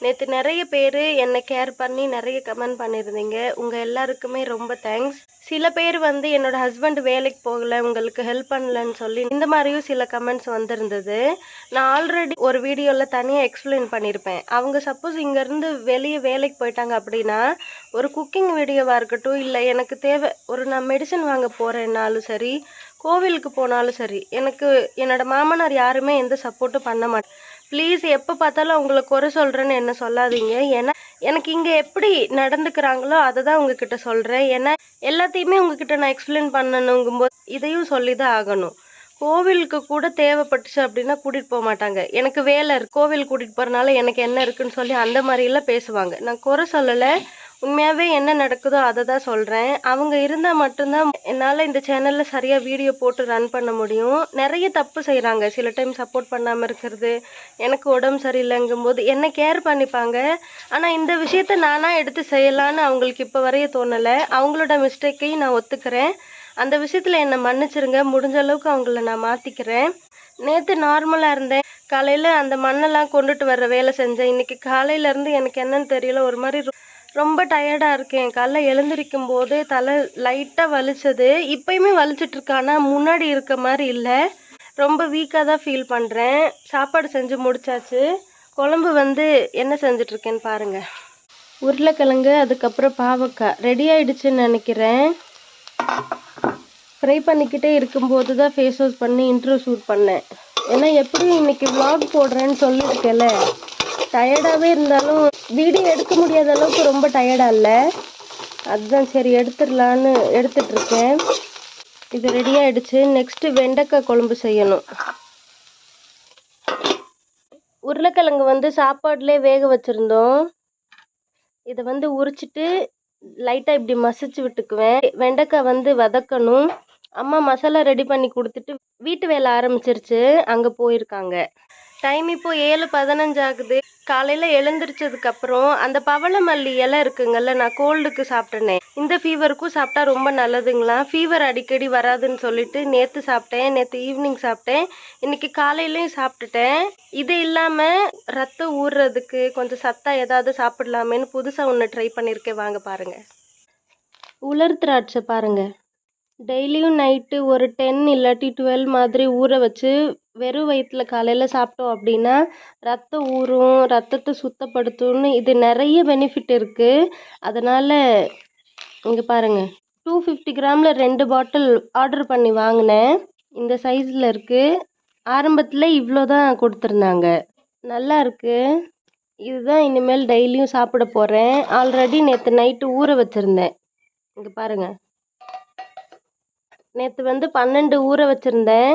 நேற்று நிறைய பேர் என்னை கேர் பண்ணி நிறைய கமெண்ட் பண்ணியிருந்தீங்க. உங்கள் எல்லாருக்குமே ரொம்ப தேங்க்ஸ் சில பேர் வந்து என்னோட ஹஸ்பண்ட் வேலைக்கு போகல உங்களுக்கு ஹெல்ப் பண்ணலன்னு சொல்லி இந்த மாதிரியும் சில கமெண்ட்ஸ் வந்திருந்தது. நான் ஆல்ரெடி ஒரு வீடியோவில் தனியாக எக்ஸ்பிளைன் பண்ணியிருப்பேன். அவங்க சப்போஸ் இங்கேருந்து வெளியே வேலைக்கு போயிட்டாங்க அப்படின்னா ஒரு குக்கிங் வீடியோவாக இருக்கட்டும் இல்லை எனக்கு தேவை ஒரு நான் மெடிசன் வாங்க போகிறேன்னாலும் சரி கோவிலுக்கு போனாலும் சரி எனக்கு என்னோட மாமனார் யாருமே எந்த சப்போர்ட்டும் பண்ண மாட்டேன் ப்ளீஸ் எப்போ பார்த்தாலும் அவங்கள குறை சொல்கிறேன்னு என்ன சொல்லாதீங்க. ஏன்னா எனக்கு இங்கே எப்படி நடந்துக்கிறாங்களோ அதை தான் உங்ககிட்ட சொல்கிறேன் ஏன்னா எல்லாத்தையுமே உங்ககிட்ட நான் எக்ஸ்பிளைன் பண்ணணுங்கும்போது இதையும் சொல்லி தான் ஆகணும். கோவிலுக்கு கூட தேவைப்பட்டுச்சு அப்படின்னா கூட்டிகிட்டு போக மாட்டாங்க. எனக்கு வேலை இருக்கு. கோவில் கூட்டிகிட்டு போகிறனால எனக்கு என்ன இருக்குன்னு சொல்லி அந்த மாதிரிலாம் பேசுவாங்க. நான் குறை சொல்லலை. உண்மையாகவே என்ன நடக்குதோ அதை தான் சொல்கிறேன் அவங்க இருந்தால் மட்டும்தான் என்னால் இந்த சேனலில் சரியாக வீடியோ போட்டு ரன் பண்ண முடியும். நிறைய தப்பு செய்கிறாங்க சில டைம் சப்போர்ட் பண்ணாமல் இருக்கிறது எனக்கு உடம்பு சரியில்லைங்கும்போது என்ன கேர் பண்ணிப்பாங்க. ஆனால் இந்த விஷயத்த நானாக எடுத்து செய்யலான்னு அவங்களுக்கு இப்போ வரைய தோணலை. அவங்களோட மிஸ்டேக்கையும் நான் ஒத்துக்கிறேன். அந்த விஷயத்தில் என்னை மன்னிச்சிருங்க. முடிஞ்ச அளவுக்கு அவங்கள நான் மாற்றிக்கிறேன் நேற்று நார்மலாக இருந்தேன். காலையில் அந்த மண்ணெல்லாம் கொண்டுட்டு வர்ற வேலை செஞ்சேன். இன்னைக்கு காலையிலேருந்து எனக்கு என்னன்னு தெரியல. ஒரு மாதிரி ரொம்ப டயர்டாக இருக்கேன். காலைல எழுந்திருக்கும் போது தலை லைட்டாக வலிச்சது. இப்பயுமே வலிச்சிட்ருக்கு ஆனால் முன்னாடி இருக்க மாதிரி இல்லை. ரொம்ப வீக்காக தான் ஃபீல் பண்ணுறேன் சாப்பாடு செஞ்சு முடிச்சாச்சு. குழம்பு வந்து என்ன செஞ்சிட்ருக்கேன்னு பாருங்கள் உருளைக்கிழங்கு அதுக்கப்புறம் பாவக்காய். ரெடி ஆயிடுச்சுன்னு நினைக்கிறேன். ஃப்ரை பண்ணிக்கிட்டே இருக்கும்போது தான் ஃபேஸ் வாஷ் பண்ணி இன்ட்ரோ ஷூட் பண்ணேன். ஏன்னா எப்படியும் இன்னைக்கு vlog போடுறேன்னு சொல்லியிருக்கேன்ல டயர்டாகவே இருந்தாலும் வீடியோ எடுக்க முடியாத அளவுக்கு ரொம்ப டயர்டாக இல்லை. அதுதான் சரி எடுத்துடலான்னு எடுத்துட்ருக்கேன் இது ரெடி ஆயிடுச்சு. நெக்ஸ்ட்டு வெண்டைக்காய் குழம்பு செய்யணும். உருளைக்கிழங்கு வந்து சாப்பாடுலேயே வேக வச்சுருந்தோம். இதை வந்து உரிச்சிட்டு லைட்டாக இப்படி மசிச்சு விட்டுக்குவேன். வெண்டைக்காய் வந்து வதக்கணும். அம்மா மசாலா ரெடி பண்ணி கொடுத்துட்டு வீட்டு வேலை ஆரம்பிச்சிருச்சு. அங்கே போயிருக்காங்க. டைம் இப்போ ஏழு பதினஞ்சு ஆகுது. காலையில் எழுந்திரிச்சதுக்கப்புறம் அந்த பவளமல்லி இலை இருக்குங்கல்ல நான் கோல்டுக்கு சாப்பிட்டேனே. இந்த ஃபீவருக்கும் சாப்பிட்டா ரொம்ப நல்லதுங்களா? ஃபீவர் அடிக்கடி வராதுன்னு சொல்லிட்டு நேற்று சாப்பிட்டேன் நேற்று ஈவினிங் சாப்பிட்டேன். இன்னைக்கு காலையிலையும் சாப்பிட்டுட்டேன். இது இல்லாமல் ரத்தம் ஊறுறதுக்கு கொஞ்சம் சத்தா ஏதாவது சாப்பிடலாமேன்னு புதுசாக ஒன்று ட்ரை பண்ணியிருக்கேன் வாங்க பாருங்கள் உலர் திராட்சை பாருங்க. டெய்லியும் நைட்டு ஒரு டென் இல்லாட்டி டுவெல் மாதிரி ஊற வச்சு வெறும் வயிற்றுல காலையில் சாப்பிட்டோம் அப்படின்னா ரத்தம் ஊறும் ரத்தத்தை சுத்தப்படுத்தும்னு இது நிறைய பெனிஃபிட் இருக்குது அதனால் இங்கே பாருங்கள் டூ ஃபிஃப்டி கிராமில் ரெண்டு பாட்டில் ஆர்டர் பண்ணி வாங்கினேன். இந்த சைஸில் இருக்குது ஆரம்பத்தில் இவ்வளோ தான் கொடுத்துருந்தாங்க. நல்லா இருக்குது இதுதான் இனிமேல் டெய்லியும் சாப்பிட போகிறேன் ஆல்ரெடி நேற்று நைட்டு ஊற வச்சுருந்தேன். இங்கே பாருங்கள் நேற்று வந்து பன்னெண்டு ஊற வச்சுருந்தேன்.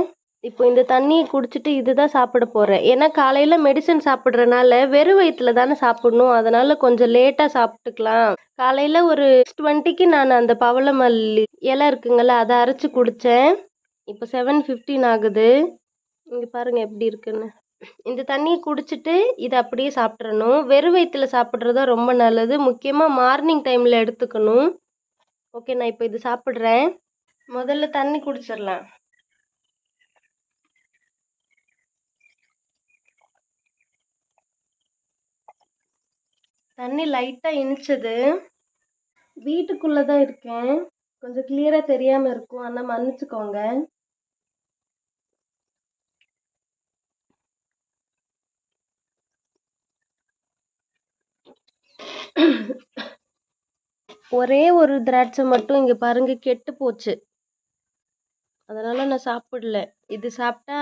இப்போ இந்த தண்ணியை குடிச்சிட்டு இதுதான் சாப்பிட போகிறேன் ஏன்னா காலையில் மெடிசன் சாப்பிட்றனால வெறும் வயிற்றுல தானே சாப்பிடணும். அதனால கொஞ்சம் லேட்டாக சாப்பிட்டுக்கலாம். காலையில் ஒரு டுவெண்ட்டிக்கு நான் அந்த பவளமல்லி இலை இருக்குங்கள்ல அதை அரைச்சி குடித்தேன் இப்போ செவன் ஃபிஃப்டீன் ஆகுது. இங்கே பாருங்க எப்படி இருக்குன்னு. இந்த தண்ணியை குடிச்சிட்டு இதை அப்படியே சாப்பிட்றணும் வெறும் வயிற்றுல சாப்பிட்றது தான் ரொம்ப நல்லது. முக்கியமாக மார்னிங் டைமில் எடுத்துக்கணும். ஓகே நான் இப்போ இது சாப்பிட்றேன். முதல்ல தண்ணி குடிச்சிடலாம். தண்ணி லைட்டாக இனிச்சது. வீட்டுக்குள்ளே தான் இருக்கேன். கொஞ்சம் கிளியராக தெரியாமல் இருக்கும். ஆனால் மன்னிச்சுக்கோங்க. ஒரே ஒரு திராட்சை மட்டும் இங்கே பாருங்க கெட்டு போச்சு. அதனால நான் சாப்பிடல. இது சாப்பிட்டா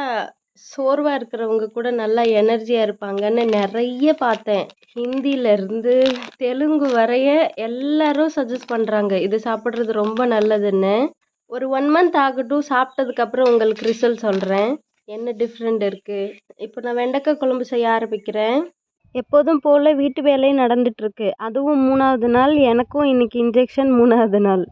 சோர்வாக இருக்கிறவங்க கூட நல்லா எனர்ஜியாக இருப்பாங்கன்னு நிறைய பார்த்தேன். ஹிந்திலேருந்து தெலுங்கு வரைய எல்லாரும் சஜஸ்ட் பண்ணுறாங்க இது சாப்பிட்றது ரொம்ப நல்லதுன்னு. ஒரு ஒன் மந்த் ஆகட்டும் சாப்பிட்டதுக்கப்புறம் உங்களுக்கு ரிசல்ட் சொல்கிறேன் என்ன டிஃப்ரெண்ட் இருக்குது இப்போ நான் வெண்டைக்காய் குழம்பு செய்ய ஆரம்பிக்கிறேன். எப்போதும் போல் வீட்டு வேலையும் நடந்துகிட்ருக்கு அதுவும் மூணாவது நாள் எனக்கும் இன்றைக்கி இன்ஜெக்ஷன் மூணாவது நாள்.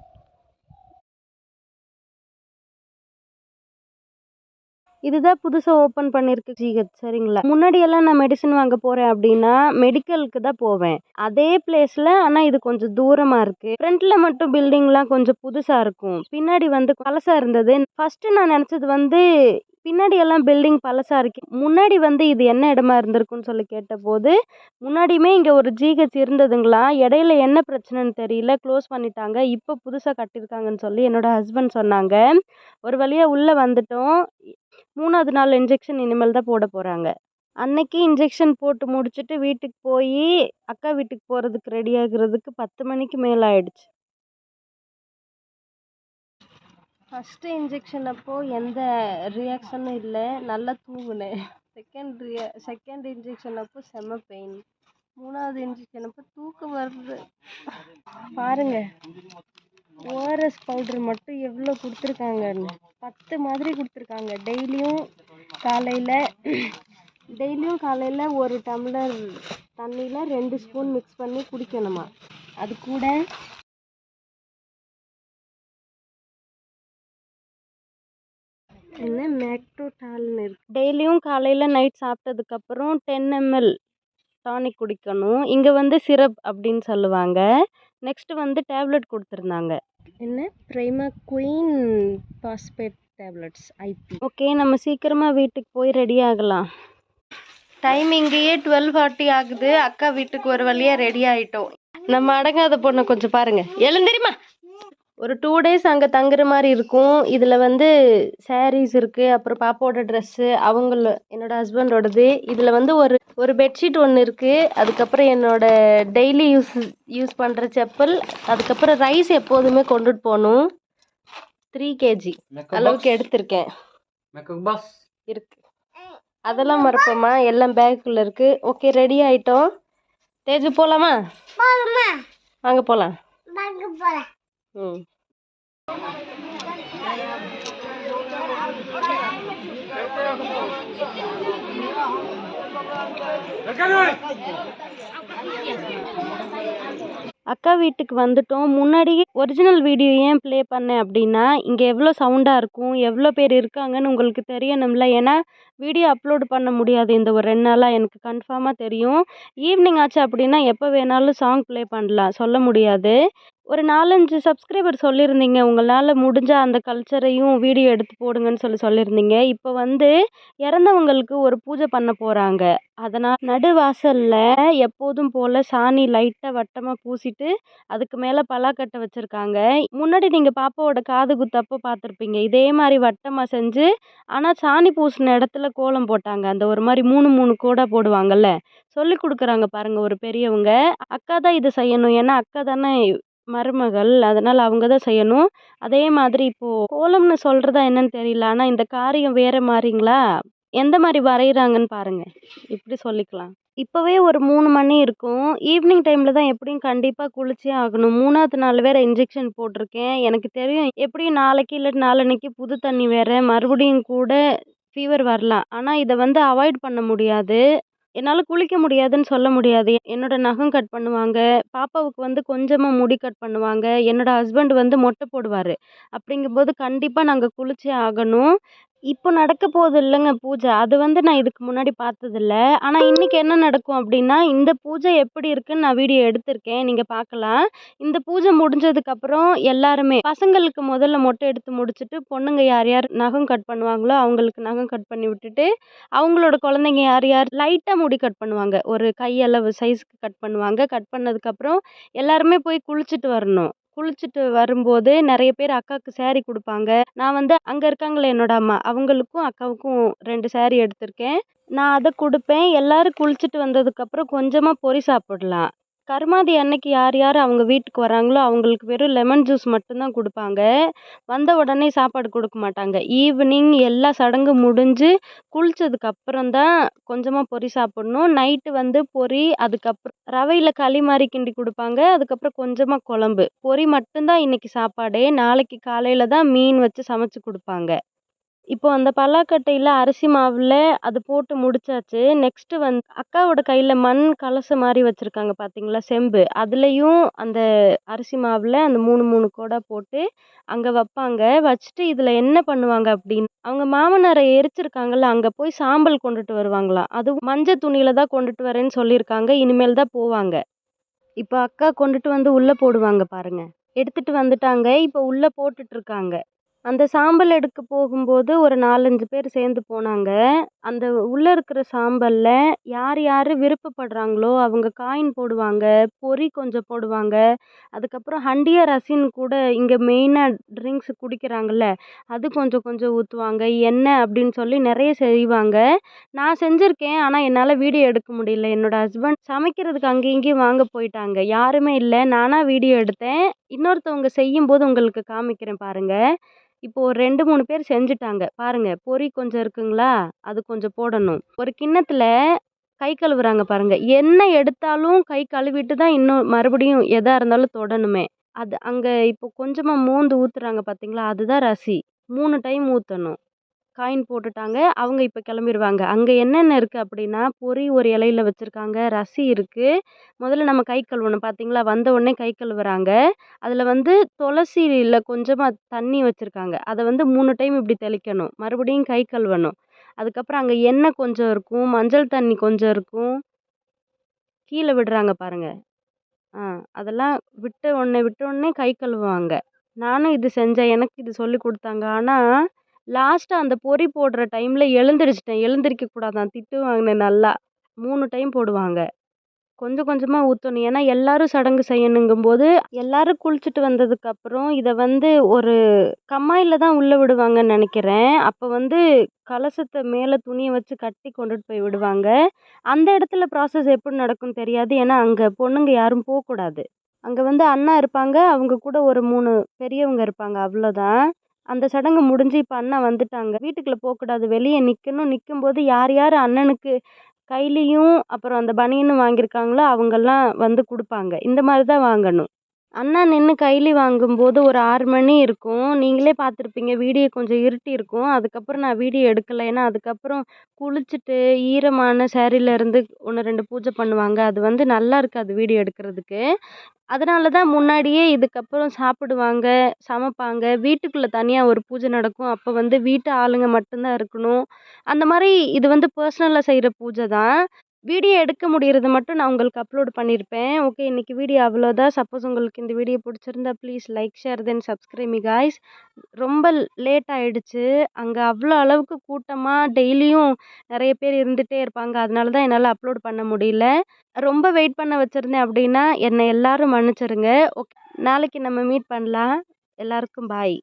இதுதான் புதுசாக ஓப்பன் பண்ணியிருக்கு ஜிஹெச் சரிங்களா? முன்னாடியெல்லாம் நான் மெடிசன் வாங்க போகிறேன் அப்படின்னா மெடிக்கலுக்கு தான் போவேன். அதே பிளேஸில் ஆனால் இது கொஞ்சம் தூரமாக இருக்குது ஃப்ரண்ட்டில் மட்டும் பில்டிங்லாம் கொஞ்சம் புதுசாக இருக்கும். பின்னாடி வந்து பழசாக இருந்தது. ஃபஸ்ட்டு நான் நினச்சது வந்து பின்னாடி எல்லாம் பில்டிங் பழசாக இருக்கு. முன்னாடி வந்து இது என்ன இடமா இருந்திருக்குன்னு சொல்லி கேட்டபோது முன்னாடியுமே இங்கே ஒரு ஜிஹெச் இருந்ததுங்களா? இடையில என்ன பிரச்சனைன்னு தெரியல. க்ளோஸ் பண்ணிட்டாங்க. இப்போ புதுசாக கட்டியிருக்காங்கன்னு சொல்லி என்னோட ஹஸ்பண்ட் சொன்னாங்க. ஒரு வழியாக உள்ளே வந்துட்டோம். மூணாவது நாள் இன்ஜெக்ஷன் இனிமேல் தான் போட போகிறாங்க அன்னைக்கு இன்ஜெக்ஷன் போட்டு முடிச்சுட்டு வீட்டுக்கு போய் அக்கா வீட்டுக்கு போகிறதுக்கு ரெடி ஆகுறதுக்கு பத்து மணிக்கு மேலே ஆயிடுச்சு. ஃபஸ்ட்டு இன்ஜெக்ஷன் அப்போது எந்த ரியாக்ஷனும் இல்லை. நல்லா தூங்கினேன் செகண்ட் ரியா செகண்ட் இன்ஜெக்ஷன் அப்போ செம்ம பெயின் மூணாவது இன்ஜெக்ஷன் அப்போ தூக்கம் வருது பாருங்கள் ஓஆர்எஸ் பவுடர் மட்டும் எவ்வளோ கொடுத்துருக்காங்கன்னு பத்து மாதிரி கொடுத்துருக்காங்க. டெய்லியும் காலையில் டெய்லியும் காலையில் ஒரு டம்ளர் தண்ணியில் ரெண்டு ஸ்பூன் மிக்ஸ் பண்ணி குடிக்கணுமா? அது கூட என்ன மேக்டோடால்னு இருக்கு. டெய்லியும் காலையில் நைட் சாப்பிட்டதுக்கப்புறம் டென் எம்எல் டானிக் குடிக்கணும். இங்கே வந்து சிரப் அப்படின்னு சொல்லுவாங்க. நெக்ஸ்ட்டு வந்து டேப்லெட் கொடுத்துருந்தாங்க. என்ன? Primaquine phosphate tablets IP. Okay நம்ம சீக்கிரமாக வீட்டுக்கு போய் ரெடி ஆகலாம். டைம் இங்கேயே டுவெல் ஃபார்ட்டி ஆகுது. அக்கா வீட்டுக்கு ஒரு வழியாக ரெடி ஆகிட்டோம் நம்ம அடங்காத பொண்ணை கொஞ்சம் பாருங்க. எழுந்திரிமா ஒரு டூ டேஸ் அங்கே தங்குற மாதிரி இருக்கும். இதில் வந்து சாரீஸ் இருக்குது அப்புறம் பாப்பாவோட ட்ரெஸ்ஸு அவங்கள என்னோட ஹஸ்பண்டோடது இதில் வந்து ஒரு ஒரு பெட்ஷீட் ஒன்று இருக்குது அதுக்கப்புறம் என்னோட டெய்லி யூஸ் யூஸ் பண்ணுற செப்பல் அதுக்கப்புறம் ரைஸ் எப்போதுமே கொண்டுட்டு போகணும். த்ரீ கேஜி அளவுக்கு எடுத்திருக்கேன். மேக்கப் பாஸ் இருக்கு. அதெல்லாம் மறப்போமா எல்லாம் பேக்குள்ள இருக்கு. ஓகே ரெடி ஆயிட்டோம். தேஜு போலாமா. வாங்க போலாம். ம். அக்கா வீட்டுக்கு வந்துட்டோம். முன்னாடியே ஒரிஜினல் வீடியோ ஏன் ப்ளே பண்ணேன் அப்படின்னா இங்கே எவ்வளோ சவுண்டாக இருக்கும் எவ்வளோ பேர் இருக்காங்கன்னு உங்களுக்கு தெரியணும்ல. ஏன்னா வீடியோ அப்லோடு பண்ண முடியாது. இந்த ஒரு ரெண்டு நாளாக எனக்கு கன்ஃபார்மாக தெரியும். ஈவினிங் ஆச்சு அப்படின்னா எப்போ வேணாலும் சாங் ப்ளே பண்ணலாம். சொல்ல முடியாது. ஒரு நாலஞ்சு சப்ஸ்கிரைபர் சொல்லியிருந்தீங்க உங்களால் முடிஞ்ச அந்த கல்ச்சரையும் வீடியோ எடுத்து போடுங்கன்னு சொல்லி சொல்லியிருந்தீங்க இப்போ வந்து இறந்தவங்களுக்கு ஒரு பூஜை பண்ண போகிறாங்க அதனால் நடுவாசலில் எப்போதும் போல் சாணி லைட்டாக வட்டமாக பூசிட்டு அதுக்கு மேலே பலாக்கட்டை வச்சுருக்காங்க. முன்னாடி நீங்கள் பாப்பாவோட காது குத்தப்போ பார்த்துருப்பீங்க. இதே மாதிரி வட்டமாக செஞ்சு ஆனால் சாணி பூசின இடத்துல கோலம் போட்டாங்க. அந்த ஒரு மாதிரி மூணு மூணு கூட போடுவாங்கல்ல. சொல்லி கொடுக்குறாங்க பாருங்கள் ஒரு பெரியவங்க. அக்கா தான் இதை செய்யணும். ஏன்னா அக்கா தானே மருமகள். அதனால் அவங்க தான் செய்யணும். அதே மாதிரி இப்போது கோலம்னு சொல்கிறதா என்னன்னு தெரியல. ஆனால் இந்த காரியம் வேறு மாதிரிங்களா எந்த மாதிரி வரைகிறாங்கன்னு பாருங்கள் இப்படி சொல்லிக்கலாம். இப்போவே ஒரு மூணு மணி இருக்கும். ஈவினிங் டைமில் தான் எப்படியும் கண்டிப்பாக குளிச்சே ஆகணும். மூணாவது நாள் வேறு இன்ஜெக்ஷன் போட்டிருக்கேன். எனக்கு தெரியும் எப்படியும் நாளைக்கு இல்லை நாளன்னைக்கு புது தண்ணி வேறு. மறுபடியும் கூட ஃபீவர் வரலாம். ஆனால் இதை வந்து அவாய்ட் பண்ண முடியாது. என்னால் குளிக்க முடியாதுன்னு சொல்ல முடியாது. என்னோட நகம் கட் பண்ணுவாங்க. பாப்பாவுக்கு வந்து கொஞ்சமாக முடி கட் பண்ணுவாங்க. என்னோட ஹஸ்பண்ட் வந்து மொட்டை போடுவார். அப்படிங்கும்போது கண்டிப்பாக நாங்கள் குளிச்சே ஆகணும். இப்போ நடக்க போகுது இல்லைங்க பூஜை. அது வந்து நான் இதுக்கு முன்னாடி பார்த்ததில்ல. ஆனால் இன்றைக்கி என்ன நடக்கும் அப்படின்னா இந்த பூஜை எப்படி இருக்குன்னு நான் வீடியோ எடுத்திருக்கேன். நீங்கள் பார்க்கலாம். இந்த பூஜை முடிஞ்சதுக்கப்புறம் எல்லாருமே பசங்களுக்கு முதல்ல மொட்டை எடுத்து முடிச்சுட்டு பொண்ணுங்க யார் யார் நகம் கட் பண்ணுவாங்களோ அவங்களுக்கு நகம் கட் பண்ணி விட்டுட்டு அவங்களோட குழந்தைங்க யார் யார் லைட்டாக முடி கட் பண்ணுவாங்க. ஒரு கையளவு சைஸ்க்கு கட் பண்ணுவாங்க. கட் பண்ணதுக்கப்புறம் எல்லாருமே போய் குளிச்சுட்டு வரணும். குளிச்சுட்டு வரும்போது நிறைய பேர் அக்காவுக்கு சேரீ கொடுப்பாங்க. நான் வந்து அங்கே இருக்காங்களே என்னோட அம்மா அவங்களுக்கும் அக்காவுக்கும் ரெண்டு சேரீ எடுத்திருக்கேன். நான் அதை கொடுப்பேன். எல்லோரும் குளிச்சுட்டு வந்ததுக்கப்புறம் கொஞ்சமாக பொரி சாப்பிட்லாம். கருமாதி அன்னைக்கு யார் யார் அவங்க வீட்டுக்கு வராங்களோ அவங்களுக்கு வெறும் லெமன் ஜூஸ் மட்டும்தான் கொடுப்பாங்க. வந்த உடனே சாப்பாடு கொடுக்க மாட்டாங்க. ஈவினிங் எல்லா சடங்கு முடிஞ்சு குளிச்சதுக்கு அப்புறம் தான் கொஞ்சமாக பொரி சாப்பிட்ணும். நைட்டு வந்து பொரி அதுக்கப்புறம் ரவையில் களி மாதிரி கிண்டி கொடுப்பாங்க. அதுக்கப்புறம் கொஞ்சமாக குழம்பு. பொரி மட்டும்தான் இன்னைக்கு சாப்பாடே. நாளைக்கு காலையில் தான் மீன் வச்சு சமைச்சு கொடுப்பாங்க. இப்போ அந்த பலாக்கட்டையில் அரிசி மாவில் அது போட்டு முடிச்சாச்சு. நெக்ஸ்ட்டு வந்து அக்காவோட கையில் மண் கலசம் மாதிரி வச்சுருக்காங்க பார்த்தீங்களா செம்பு. அதுலேயும் அந்த அரிசி மாவில் அந்த மூணு மூணு கோடா போட்டு அங்கே வைப்பாங்க. வச்சுட்டு இதில் என்ன பண்ணுவாங்க அப்படின்னு அவங்க மாமனாரை எரிச்சிருக்காங்கல்ல அங்கே போய் சாம்பல் கொண்டுட்டு வருவாங்களாம். அது மஞ்சள் துணியில் தான் கொண்டுட்டு வரேன்னு சொல்லியிருக்காங்க. இனிமேல் தான் போவாங்க. இப்போ அக்கா கொண்டுட்டு வந்து உள்ளே போடுவாங்க பாருங்கள் எடுத்துகிட்டு வந்துட்டாங்க. இப்போ உள்ளே போட்டுட்ருக்காங்க அந்த சாம்பல் எடுக்க போகும்போது ஒரு நாலஞ்சு பேர் சேர்ந்து போனாங்க. அந்த உள்ளே இருக்கிற சாம்பலில் யார் யார் விருப்பப்படுறாங்களோ அவங்க காயின் போடுவாங்க பொரி கொஞ்சம் போடுவாங்க. அதுக்கப்புறம் ஹண்டியா ரசின் கூட இங்கே மெயினாக ட்ரிங்க்ஸ் குடிக்கிறாங்கல்ல அது கொஞ்சம் கொஞ்சம் ஊற்றுவாங்க என்ன அப்படின்னு சொல்லி நிறைய செய்வாங்க. நான் செஞ்சுருக்கேன் ஆனால் என்னால் வீடியோ எடுக்க முடியல. என்னோடய ஹஸ்பண்ட் சமைக்கிறதுக்கு அங்கேயும் இங்கேயும் வாங்க போயிட்டாங்க. யாருமே இல்லை. நானாக வீடியோ எடுத்தேன். இன்னொருத்தவங்க செய்யும்போது உங்களுக்கு காமிக்கிறேன் பாருங்கள் இப்போ ஒரு ரெண்டு மூணு பேர் செஞ்சுட்டாங்க. பாருங்கள் பொரி கொஞ்சம் இருக்குங்களா? அது கொஞ்சம் போடணும். ஒரு கிண்ணத்தில் கை கழுவுறாங்க பாருங்கள் என்ன எடுத்தாலும் கை கழுவிட்டு தான் இன்னும் மறுபடியும் எதாக இருந்தாலும் தொடணுமே. அது அங்கே இப்போ கொஞ்சமாக மோந்து ஊற்றுறாங்க பார்த்தீங்களா அதுதான் ரசி. மூணு டைம் ஊற்றணும் காயின் போட்டுட்டாங்க. அவங்க இப்போ கிளம்பிடுவாங்க அங்கே என்னென்ன இருக்குது அப்படின்னா பொரி ஒரு இலையில வச்சுருக்காங்க. ரசி இருக்குது முதல்ல நம்ம கை கழுவணும். பார்த்தீங்களா வந்த உடனே கை கழுவுறாங்க. அதில் வந்து துளசியில் கொஞ்சமாக தண்ணி வச்சுருக்காங்க. அதை வந்து மூணு டைம் இப்படி தெளிக்கணும். மறுபடியும் கை கழுவணும். அதுக்கப்புறம் அங்கே எண்ணெய் கொஞ்சம் இருக்கும். மஞ்சள் தண்ணி கொஞ்சம் இருக்கும். கீழே விடுறாங்க பாருங்கள் ஆ அதெல்லாம் விட்ட உடனே விட்ட உடனே கை கழுவுவாங்க. நானும் இது செஞ்சேன். எனக்கு இது சொல்லி கொடுத்தாங்க. ஆனால் லாஸ்ட்டாக அந்த பொரி போடுற டைமில் எழுந்திரிச்சிட்டேன். எழுந்திரிக்க கூடாதான் திட்டு வாங்கினேன் நல்லா. மூணு டைம் போடுவாங்க. கொஞ்சம் கொஞ்சமாக ஊற்றணும் ஏன்னா எல்லாரும் சடங்கு செய்யணுங்கும்போது எல்லோரும் குளிச்சுட்டு வந்ததுக்கப்புறம் இதை வந்து ஒரு கம்மாயில் தான் உள்ளே விடுவாங்கன்னு நினைக்கிறேன். அப்போ வந்து கலசத்தை மேலே துணியை வச்சு கட்டி கொண்டுட்டு போய் விடுவாங்க. அந்த இடத்துல ப்ராசஸ் எப்படி நடக்கும்னு தெரியாது. ஏன்னா அங்கே பொண்ணுங்க யாரும் போகக்கூடாது. அங்கே வந்து அண்ணா இருப்பாங்க. அவங்க கூட ஒரு மூணு பெரியவங்க இருப்பாங்க. அவ்வளோதான் அந்த சடங்கு முடிஞ்சு இப்போ அண்ணா வந்துட்டாங்க. வீட்டுக்குள்ளே போகக்கூடாது. வெளியே நிற்கணும் நிற்கும்போது யார் யார் அண்ணனுக்கு கைலியும் அப்புறம் அந்த பனியனும் வாங்கியிருக்காங்களோ அவங்கெல்லாம் வந்து கொடுப்பாங்க. இந்த மாதிரி தான் வாங்கணும். அண்ணா நின்று கைலி வாங்கும்போது ஒரு ஆறு மணி இருக்கும். நீங்களே பார்த்துருப்பீங்க வீடியோ கொஞ்சம் இருட்டி இருக்கும். அதுக்கப்புறம் நான் வீடியோ எடுக்கலை. ஏன்னா அதுக்கப்புறம் குளிச்சுட்டு ஈரமான சேரீலேருந்து ஒன்று ரெண்டு பூஜை பண்ணுவாங்க. அது வந்து நல்லா இருக்காது வீடியோ எடுக்கிறதுக்கு. அதனால தான் முன்னாடியே இதுக்கப்புறம் சாப்பிடுவாங்க சமைப்பாங்க. வீட்டுக்குள்ளே தனியாக ஒரு பூஜை நடக்கும். அப்போ வந்து வீட்டு ஆளுங்க மட்டும்தான் இருக்கணும். அந்த மாதிரி இது வந்து பர்சனலாக செய்கிற பூஜை தான். வீடியோ எடுக்க முடியறது மட்டும் நான் உங்களுக்கு அப்லோட் பண்ணியிருப்பேன் ஓகே இன்றைக்கி வீடியோ அவ்வளோதான் சப்போஸ் உங்களுக்கு இந்த வீடியோ பிடிச்சிருந்தா please like share then subscribe me guys ரொம்ப லேட் ஆகிடுச்சு அங்கே அவ்வளோ அளவுக்கு கூட்டமாக டெய்லியும் நிறைய பேர் இருந்துகிட்டே இருப்பாங்க. அதனால தான் என்னால் அப்லோட் பண்ண முடியல. ரொம்ப வெயிட் பண்ண வச்சுருந்தேன் அப்படின்னா என்னை எல்லோரும் மன்னிச்சிருங்க. ஓகே நாளைக்கு நம்ம மீட் பண்ணலாம். எல்லாருக்கும் பாய்